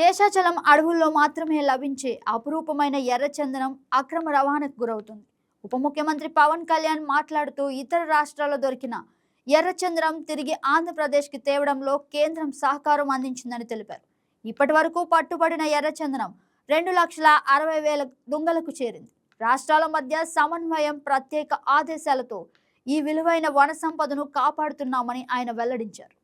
శేషాచలం అడవుల్లో మాత్రమే లభించే అపురూపమైన ఎర్రచందనం అక్రమ రవాణాకు గురవుతుంది. ఉప ముఖ్యమంత్రి పవన్ కళ్యాణ్ మాట్లాడుతూ ఇతర రాష్ట్రాల్లో దొరికిన ఎర్రచందనం తిరిగి ఆంధ్రప్రదేశ్కి తేవడంలో కేంద్రం సహకారం అందించిందని తెలిపారు. ఇప్పటి వరకు పట్టుబడిన ఎర్రచందనం రెండు లక్షల అరవై వేల దుంగలకు చేరింది. రాష్ట్రాల మధ్య సమన్వయం ప్రత్యేక ఆదేశాలతో ఈ విలువైన వన సంపదను కాపాడుతున్నామని ఆయన వెల్లడించారు.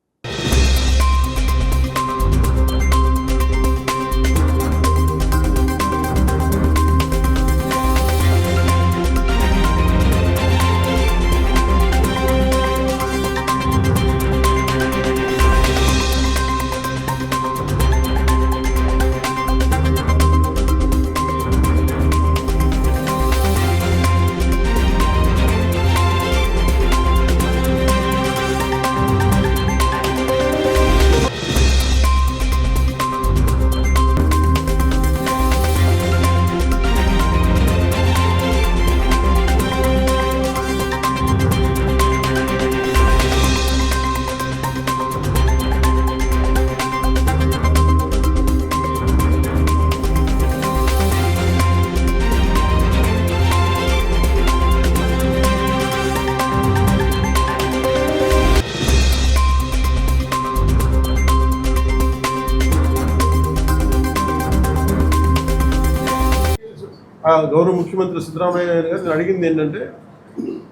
గౌరవ ముఖ్యమంత్రి సిద్ధరామయ్య గారు నేను అడిగింది ఏంటంటే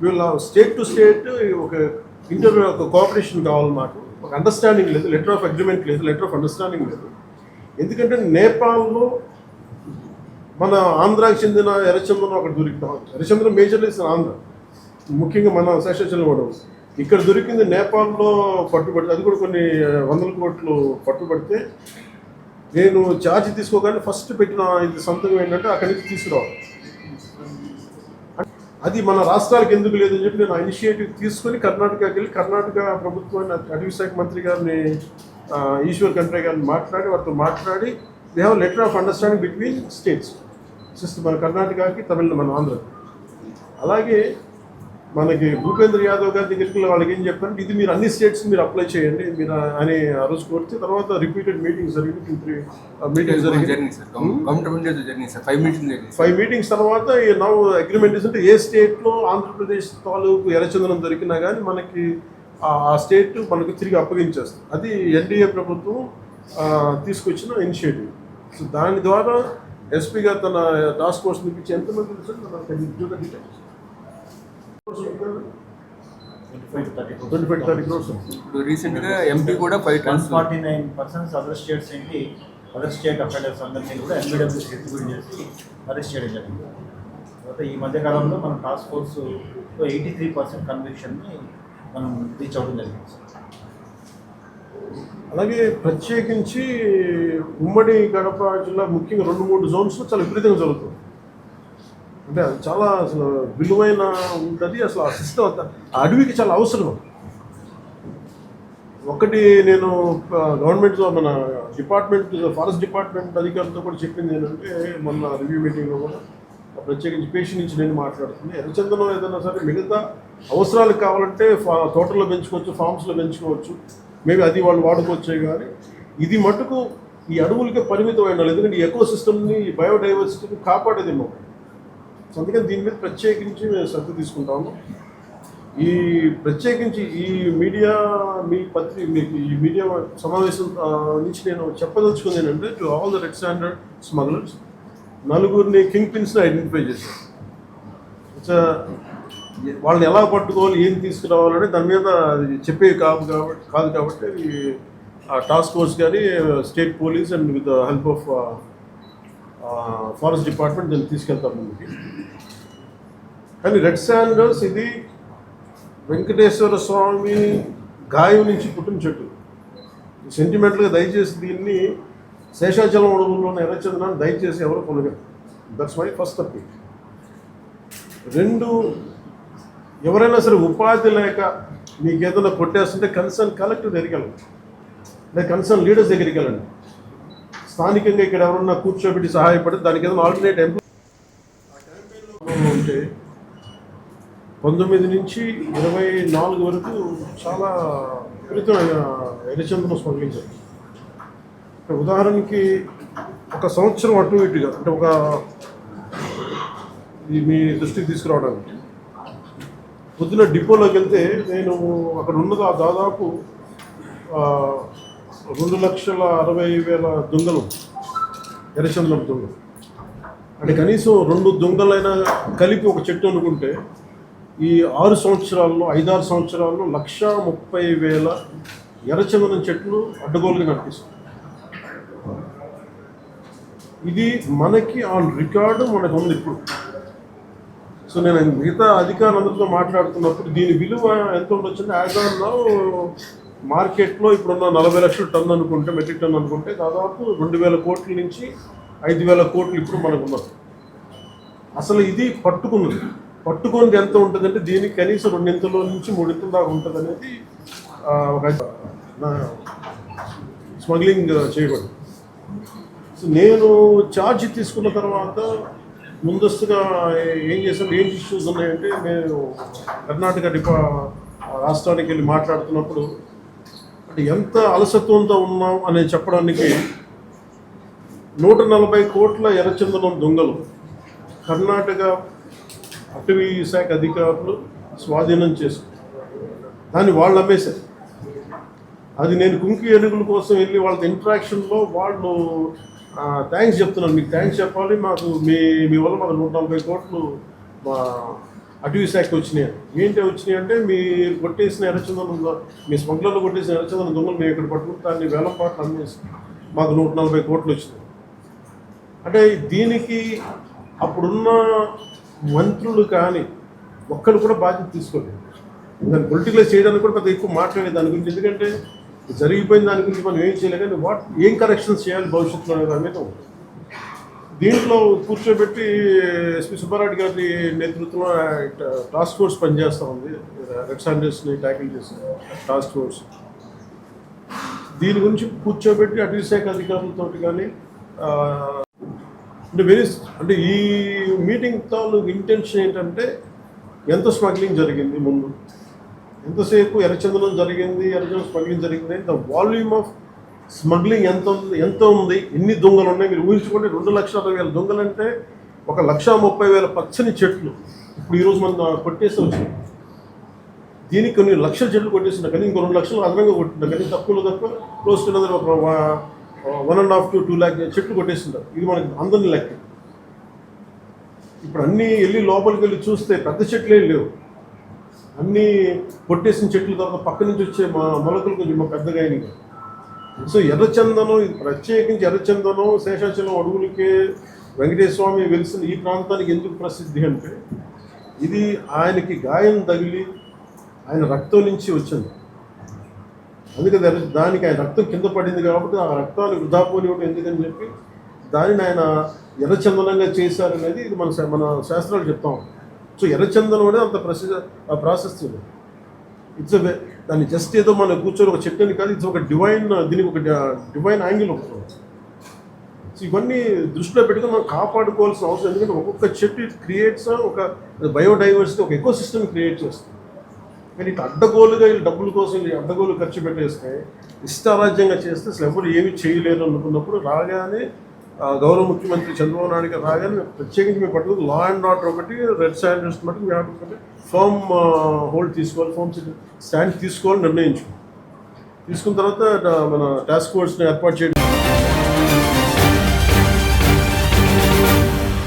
వీళ్ళ స్టేట్ టు స్టేట్ ఒక ఇంటర్ ఒక కోఆపరేషన్ కావాలి మాకు. ఒక అండర్స్టాండింగ్ లేదు లెటర్ ఆఫ్ అగ్రిమెంట్ లేదు లెటర్ ఆఫ్ అండర్స్టాండింగ్ లేదు. ఎందుకంటే నేపాల్లో మన ఆంధ్రాకి చెందిన ఎర్రచంద్రం అక్కడ దొరికినాం ఎర్రచంద్రం మేజర్లీ ఆంధ్ర. ముఖ్యంగా మన శేషాచలం కూడా ఇక్కడ దొరికింది నేపాల్లో పట్టుబడి అది కూడా కొన్ని వందల కోట్లు పట్టుబడితే నేను ఛార్జ్ తీసుకోగానే ఫస్ట్ పెట్టిన ఇది సంతకం ఏంటంటే అక్కడి నుంచి తీసుకురావాలి. అది మన రాష్ట్రాలకు ఎందుకు లేదని చెప్పి నేను ఇనిషియేటివ్ తీసుకొని కర్ణాటకకి వెళ్ళి కర్ణాటక ప్రభుత్వాన్ని అటవీ శాఖ మంత్రి గారిని ఈశ్వర్ కంట్రే గారిని మాట్లాడి వారితో మాట్లాడి they have letter of understanding between states just మన కర్ణాటకకి తమిళ మన ఆంధ్ర అలాగే మనకి భూపేంద్ర యాదవ్ గారి దగ్గరికి వెళ్ళి వాళ్ళకి ఏం చెప్పారంటే ఇది మీరు అన్ని స్టేట్స్ మీరు అప్లై చేయండి మీరు అని ఆ రోజు కోరితే తర్వాత రిపీటెడ్ మీటింగ్స్ జరిగింది త్రీ మీటింగ్స్ జరిగింది. Journey sir. Counter journey sir. Five meetings తర్వాత నవ్ అగ్రిమెంట్ అంటే ఏ స్టేట్లో ఆంధ్రప్రదేశ్ తాలూకు ఎర్రచందనం దొరికినా కానీ మనకి ఆ- స్టేట్ మనకు తిరిగి అప్పగించేస్తుంది. అది ఎన్డీఏ ప్రభుత్వం తీసుకొచ్చిన ఇనిషియేటివ్ సో దాని ద్వారా ఎస్పీ గారు తన టాస్క్ ఫోర్స్ పిలిపించి ఎంతమంది ట్వంటీ ఫైవ్ థర్టీ క్రోర్స్ ఇప్పుడు రీసెంట్గా ఎంపీ కూడా five one forty nine percents other states ఏంటి అదర్ స్టేట్ అఫెండర్స్ అందరినీ కూడా ఎన్బిడబ్ల్యూస్ ఎగ్జిక్యూట్ చేసి అరెస్ట్ చేయడం జరిగింది. తర్వాత ఈ మధ్య కాలంలో మనం task force eighty three percent కన్విక్షన్ని మనం రీచ్ అవ్వడం జరిగింది. అలాగే ప్రత్యేకించి ఉమ్మడి గడప జిల్లా ముఖ్యంగా రెండు మూడు జోన్స్లో చాలా విపరీతంగా జరుగుతుంది. అంటే అది చాలా అసలు విలువైన ఉంటుంది అసలు ఆ సిస్టమ్ ఆ అడవికి చాలా అవసరం ఒకటి నేను గవర్నమెంట్ మన డిపార్ట్మెంట్ ఫారెస్ట్ డిపార్ట్మెంట్ అధికారులతో కూడా చెప్పింది ఏంటంటే మొన్న రివ్యూ మీటింగ్లో కూడా ప్రత్యేకించి పేషెంట్ నుంచి నేను మాట్లాడుతుంది ఎర్రచందనం ఏదైనా సరే మిగతా అవసరాలు కావాలంటే ఫా తోటల్లో పెంచుకోవచ్చు ఫామ్స్లో పెంచుకోవచ్చు. మేబీ అది వాళ్ళు వాడుకోవచ్చే కానీ ఇది మటుకు ఈ అడవులకే పరిమితం అయినా ఎందుకంటే ఈ ఎకో సిస్టమ్ని బయోడైవర్సిటీని కాపాడేది మనం అందుకని దీని మీద ప్రత్యేకించి మేము శ్రద్ధ తీసుకుంటాము ఈ ప్రత్యేకించి ఈ మీడియా మీ పత్రి మీకు ఈ మీడియా సమావేశం నుంచి నేను చెప్పదలుచుకుంది ఏంటంటే to all the red standard smugglers నలుగురిని కింగ్ పిన్స్ని ఐడెంటిఫై చేశారు. వాళ్ళని ఎలా పట్టుకోవాలి ఏం తీసుకురావాలని దాని మీద అది చెప్పేవి కాదు కాబట్టి కాదు కాబట్టి ఆ టాస్క్ ఫోర్స్ కానీ state police and with help of forest department దీన్ని తీసుకెళ్తాం ముందుకి. కానీ రెడ్ శాండర్స్ ఇది వెంకటేశ్వర స్వామి గాయం నుంచి పుట్టిన చెట్టు. సెంటిమెంట్గా దయచేసి దీన్ని శేషాచలం అడవుల్లోని ఎర్రచందనాన్ని దయచేసి ఎవరు కొనగలరు? దట్స్ మై ఫస్ట్ అప్పీ రెండు ఎవరైనా సరే ఉపాధి లేక మీకు ఏదైనా కొట్టేస్తుంటే కన్సర్న్ కలెక్టర్ దగ్గరికి వెళ్ళండి. లేదా కన్సర్న్ లీడర్స్ దగ్గరికి వెళ్ళండి. స్థానికంగా ఇక్కడ ఎవరన్నా కూర్చోబెట్టి సహాయపడి దానికి ఏదైనా ఆల్టర్నేట్ ఎంప్లాయ్ ఉంటే పంతొమ్మిది నుంచి ఇరవై నాలుగు వరకు చాలా విపరీతమైన ఎర్రచందనం స్మగ్లింగ్ జరిగింది ఉదాహరణకి ఒక సంవత్సరం అటు ఇటుగా అంటే ఒక ఇది మీ దృష్టికి తీసుకురావడానికి. పొద్దున డిపోలోకి వెళ్తే నేను అక్కడ ఉన్నది దాదాపు రెండు లక్షల అరవై వేల దొంగలు ఎర్రచందనం దొంగలు. అంటే కనీసం రెండు దొంగలైనా కలిపి ఒక చెట్టు అనుకుంటే ఈ ఆరు సంవత్సరాల్లో ఐదారు సంవత్సరాల్లో లక్ష ముప్పై వేల ఎర్రచందనం చెట్లు అడ్డగోలుగా కనిపిస్తుంది ఇది మనకి ఆన్ రికార్డు మనకు ఉంది ఇప్పుడు. సో నేను మిగతా అధికారులందరితో మాట్లాడుతున్నప్పుడు దీని విలువ ఎంత ఉండొచ్చు అంటే యాజ్ ఆన్ మార్కెట్లో ఇప్పుడున్న నలభై లక్షల టన్ అనుకుంటే మెట్రిక్ టన్ అనుకుంటే దాదాపు రెండు వేల కోట్ల నుంచి ఐదు వేల కోట్లు ఇప్పుడు మనకు ఉన్నది అసలు ఇది పట్టుకున్నది. పట్టుకున్నది ఎంత ఉంటుందంటే దీనికి కనీసం రెండింతల నుంచి మూడింతల దాకా ఉంటుంది అనేది ఒక స్మగ్లింగ్ చేయబడి సో నేను ఛార్జ్ తీసుకున్న తర్వాత ముందస్తుగా ఏం చేసాం ఏం ఇష్యూస్ ఉన్నాయంటే నేను కర్ణాటక డిపా రాష్ట్రానికి వెళ్ళి మాట్లాడుతున్నప్పుడు ఎంత అలసత్వంతో ఉన్నాం అనేది చెప్పడానికి నూట నలభై కోట్ల ఎర్రచందనం దొంగలు. కర్ణాటక అటవీ శాఖ అధికారులు స్వాధీనం చేసుకున్నారు దాన్ని వాళ్ళు అమ్మేశారు అది నేను కుంకి ఏనుగుల కోసం వెళ్ళి వాళ్ళ ఇంటరాక్షన్లో వాళ్ళు థ్యాంక్స్ చెప్తున్నాను. మీకు థ్యాంక్స్ చెప్పాలి. మాకు మీ మీ వల్ల మాకు నూట నలభై కోట్లు మా అటవీ శాఖకి వచ్చినాయి. ఏంటి వచ్చినాయి అంటే మీరు కొట్టేసిన ఎర్రచందనం మీ స్మగ్లర్లు కొట్టేసిన ఎర్రచందనం దొంగలు మేము ఇక్కడ పట్టుకుని దాన్ని వేలం పాటలు అమ్మేసి మాకు నూట నలభై కోట్లు వచ్చినాయి. అంటే దీనికి అప్పుడున్న మంత్రులు కానీ ఒక్కరు కూడా బాధ్యత తీసుకోలేదు. దాన్ని పొలిటికలైజ్ చేయడానికి కూడా పెద్ద ఎక్కువ మాట్లాడేది దాని గురించి. ఎందుకంటే జరిగిపోయిన దాని గురించి మనం ఏం చేయలేదు కానీ వాట్ ఏం కరెక్షన్స్ చేయాలి భవిష్యత్తులో దాని మీద దీంట్లో కూర్చోబెట్టి ఎస్పీ సుబ్బారెడ్డి గారి నేతృత్వంలో టాస్క్ ఫోర్స్ పనిచేస్తూ ఉంది. రెడ్ సాండర్స్ని ట్యాకిల్ చేసిన టాస్క్ ఫోర్స్. దీని గురించి కూర్చోబెట్టి అటవీశాఖ అధికారులతో కానీ అంటే వెరీ అంటే ఈ మీటింగ్ తాలూకు ఇంటెన్షన్ ఏంటంటే ఎంత స్మగ్లింగ్ జరిగింది ముందు? ఎంతసేపు ఎర్రచందనం జరిగింది ఎర్రచందనం స్మగ్లింగ్ జరిగింది ద వాల్యూమ్ ఆఫ్ స్మగ్లింగ్ ఎంత ఉంది? ఎంత ఉంది? ఎన్ని దొంగలు ఉన్నాయి? మీరు ఊహించుకోండి రెండు లక్షల అరవై వేల దొంగలు అంటే ఒక లక్ష ముప్పై వేల పచ్చని చెట్లు. ఇప్పుడు ఈరోజు మనం కొట్టేసి వచ్చింది. దీనికి కొన్ని లక్షల చెట్లు కొట్టేస్తున్నా కానీ ఇంకో రెండు లక్షలు అదనంగా కొట్టింటారు కానీ తక్కువలో తక్కువ క్లోజ్ టు ఒక one and half to two lakh చెట్లు కొట్టేస్తున్నారు ఇది మనకి అందరిని లెక్క. ఇప్పుడు అన్నీ వెళ్ళి లోపలికి వెళ్ళి చూస్తే పెద్ద చెట్లే లేవు. అన్నీ కొట్టేసిన చెట్లు తర్వాత పక్క నుంచి వచ్చే మా మొలకలు కొంచెం పెద్దగా అయినాయి. సో ఎర్రచందనం ఇది ప్రత్యేకించి ఎర్రచందనం శేషాచలం అడుగులకే వెంకటేశ్వర స్వామి వెలిసిన ఈ ప్రాంతానికి ఎందుకు ప్రసిద్ధి అంటే ఇది ఆయనకి గాయం తగిలి ఆయన రక్తం నుంచి వచ్చింది. అందుకే దానికి ఆయన రక్తం కింద పడింది కాబట్టి ఆ రక్తాన్ని వృధా పోనివ్వడం ఎందుకని చెప్పి దానిని ఆయన ఎర్రచందనంగా చేశారనేది ఇది మన శా- మన శాస్త్రాలు చెప్తాం సో ఎర్రచందనం అనేది అంత ప్రసిద్ధ ప్రాశస్త్యం. ఇట్స్ దాన్ని జస్ట్ ఏదో మనం కూర్చొని ఒక చెట్టుని కాదు ఇది ఒక డివైన్ దీనికి ఒక డివైన్ యాంగిల్ ఉంటుంది సో ఇవన్నీ దృష్టిలో పెట్టుకుని మనం కాపాడుకోవాల్సిన అవసరం ఎందుకంటే ఒక్కొక్క చెట్టు ఇట్ క్రియేట్స్ ఒక బయోడైవర్సిటీ ఒక ఎకో సిస్టమ్ క్రియేట్ చేస్తుంది. కానీ ఇటు అడ్డగోలుగా వీళ్ళు డబ్బుల కోసం వీళ్ళు అడ్డగోలు ఖర్చు పెట్టేస్తే ఇష్టారాజ్యంగా చేస్తే అసలు ఎవరు ఏమి చేయలేరు అనుకున్నప్పుడు రాగానే గౌరవ ముఖ్యమంత్రి చంద్రబాబు నాయుడు గారు రాగానే ప్రత్యేకించి మేము పట్టుకుని లా అండ్ ఆర్డర్ ఒకటి రెడ్ స్టాండర్డ్స్ మటుకు మేము ఒకటి. ఫర్మ్ హోల్డ్ తీసుకోవాలి ఫర్మ్ స్టాండ్ తీసుకోవాలని నిర్ణయించుకున్నాం తీసుకున్న తర్వాత మన టాస్క్ ఫోర్స్ని ఏర్పాటు చేయడం